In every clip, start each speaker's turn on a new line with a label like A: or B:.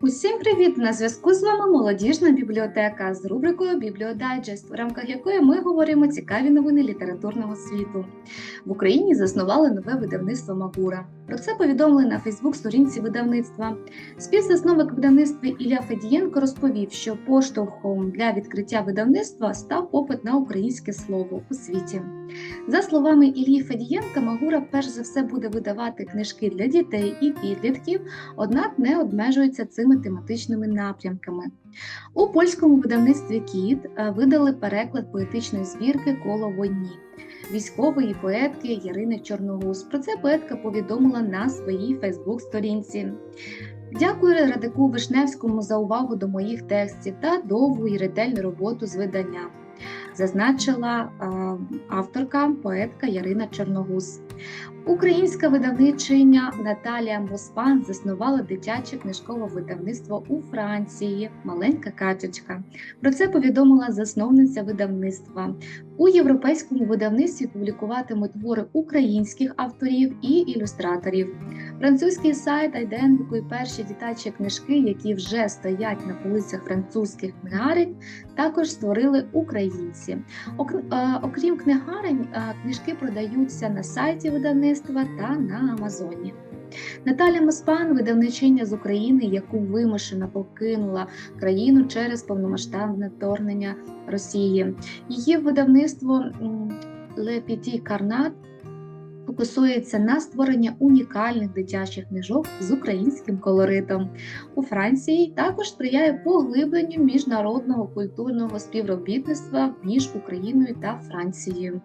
A: Усім привіт! На зв'язку з вами молодіжна бібліотека з рубрикою Бібліодайджест, в рамках якої ми говоримо цікаві новини літературного світу. В Україні заснували нове видавництво Магура. Про це повідомили на Фейсбук-сторінці видавництва. Співзасновник видавництва Ілля Федієнко розповів, що поштовхом для відкриття видавництва став попит на українське слово у світі. За словами Іллі Федієнка, Магура перш за все буде видавати книжки для дітей і підлітків, однак не обмежується цими тематичними напрямками. У польському видавництві Кіт е, видали переклад поетичної збірки Коло війні військової поетки Ярини Чорногуз. Про це поетка повідомила на своїй Фейсбук-сторінці. Дякую Радику Вишневському за увагу до моїх текстів та довгу і ретельну роботу з видання, зазначила е, авторка поетка Ярина Чорногуз. Українська видавничиня Наталія Моспан заснувала дитяче книжкове видавництво у Франції Маленька качечка. Про це повідомила засновниця видавництва. У європейському видавництві публікуватимуть твори українських авторів і ілюстраторів. Французький сайт ідентифікує перші дитячі книжки, які вже стоять на полицях французьких книгарень, також створили українці. Окрім книгарень, книжки продаються на сайті видавництва та на Амазоні. Наталя Моспан, видавничиня з України, яку вимушено покинула країну через повномасштабне вторгнення Росії. Її видавництво Petit Carnat фокусується на створення унікальних дитячих книжок з українським колоритом. У Франції також сприяє поглибленню міжнародного культурного співробітництва між Україною та Францією.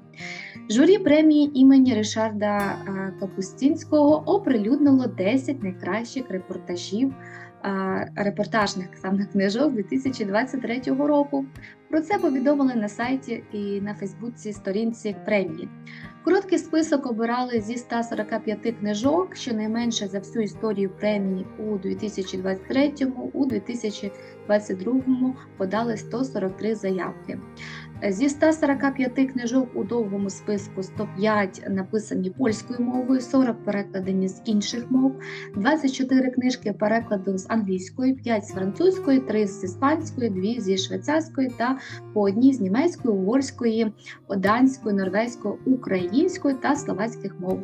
A: Журі премії імені Ришарда Капустінського оприлюднило 10 найкращих репортажів. Репортажних саме книжок 2023 року. Про це повідомили на сайті і на Фейсбуці сторінці премії. Короткий список обирали зі 145 книжок, щонайменше за всю історію премії у 2023 у 2022 подали 143 заявки. Зі 145 книжок у довгому списку 105 написані польською мовою, 40 перекладені з інших мов, 24 книжки перекладу з англійської, 5 з французької, 3 з іспанської, 2 зі швейцарської та по одній з німецької, угорської, данської, норвезької, української та словацьких мов.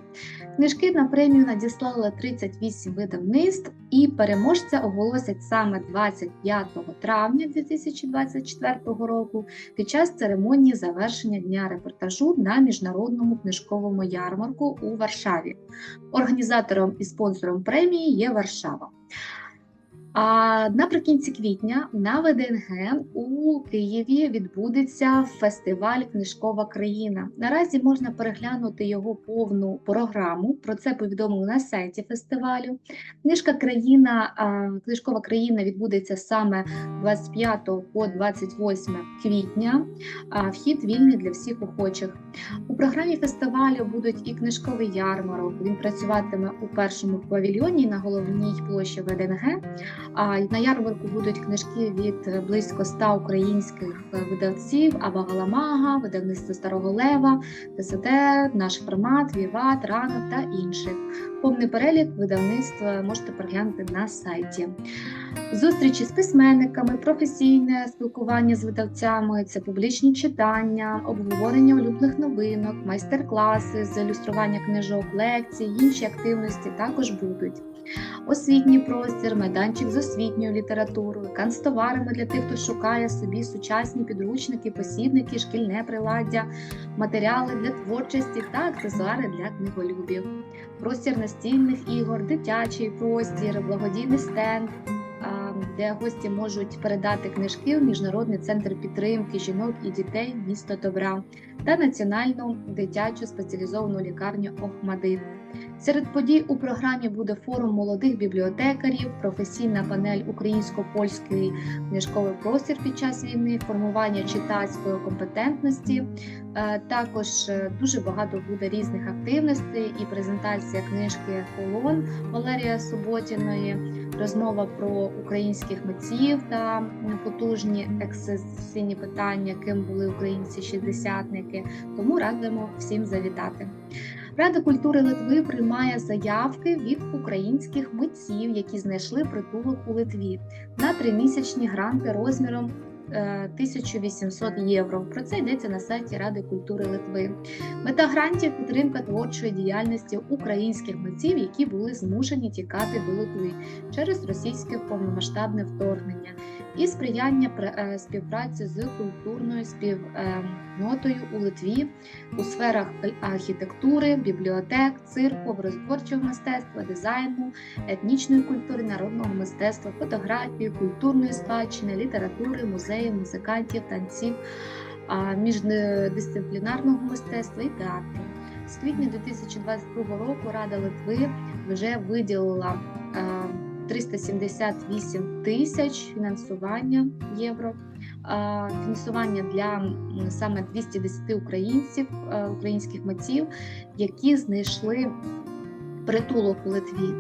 A: Книжки на премію надіслали 38 видавництв і переможця оголосять саме 25 травня 2024 року під час церемонії завершення дня репортажу на міжнародному книжковому ярмарку у Варшаві. Організатором і спонсором премії є Варшава. А наприкінці квітня на ВДНГ у Києві відбудеться фестиваль Книжкова країна. Наразі можна переглянути його повну програму. Про це повідомили на сайті фестивалю. Книжка країна, книжкова країна відбудеться саме 25 по 28 квітня. Вхід вільний для всіх охочих. У програмі фестивалю будуть і книжковий ярмарок. Він працюватиме у першому павільйоні на головній площі ВДНГ. На ярмарку будуть книжки від близько ста українських видавців: Абагаламага, видавництво Старого Лева, ТСД, наш формат, Віват, Ранок та інших. Повний перелік видавництва можете переглянути на сайті. Зустрічі з письменниками, професійне спілкування з видавцями, це публічні читання, обговорення улюблених новинок, майстер-класи з ілюстрування книжок, лекцій, інші активності також будуть. Освітній простір, майданчик з освітньою літературою, канцтоварами для тих, хто шукає собі сучасні підручники, посібники, шкільне приладдя, матеріали для творчості та аксесуари для книголюбів, простір настільних ігор, дитячий простір, благодійний стенд де гості можуть передати книжки в Міжнародний центр підтримки жінок і дітей місто Добра та національну дитячу спеціалізовану лікарню Охмадит. Серед подій у програмі буде форум молодих бібліотекарів, професійна панель українсько-польський книжковий простір під час війни, формування читацької компетентності. Е, також е, дуже багато буде різних активностей і презентація книжки Полон Валерія Суботіної, розмова про українських митців та потужні ексесійні питання, ким були українці шістдесятники. Тому радимо всім завітати. Рада культури Литви приймає заявки від українських митців, які знайшли притулок у Литві на тримісячні гранти розміром е, 1800 євро. Про це йдеться на сайті Ради культури Литви. Мета грантів підтримка творчої діяльності українських митців, які були змушені тікати до Литви через російське повномасштабне вторгнення, і сприяння е, співпраці з культурною спільнотою у Литві у сферах архітектури, бібліотек, цирку, образотворчого мистецтва, дизайну, етнічної культури, народного мистецтва, фотографії, культурної спадщини, літератури, музеїв, музикантів, танців, міждисциплінарного мистецтва і театру. З квітня 2022 року Рада Литви вже виділила е, 378 тисяч фінансування євро. Фінансування для саме 210 українців, е, українських митців, які знайшли притулок у Литві.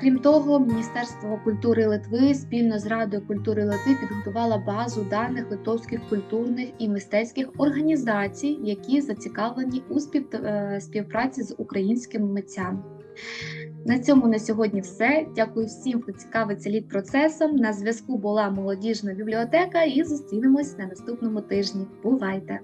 A: Крім того, Міністерство культури Литви спільно з Радою культури Литви підготувала базу даних литовських культурних і мистецьких організацій, які зацікавлені у е, співпраці з українськими митцями. На цьому на сьогодні все. Дякую всім, хто цікавиться літ процесом. На зв'язку була молодіжна бібліотека і зустрінемось на наступному тижні. Бувайте!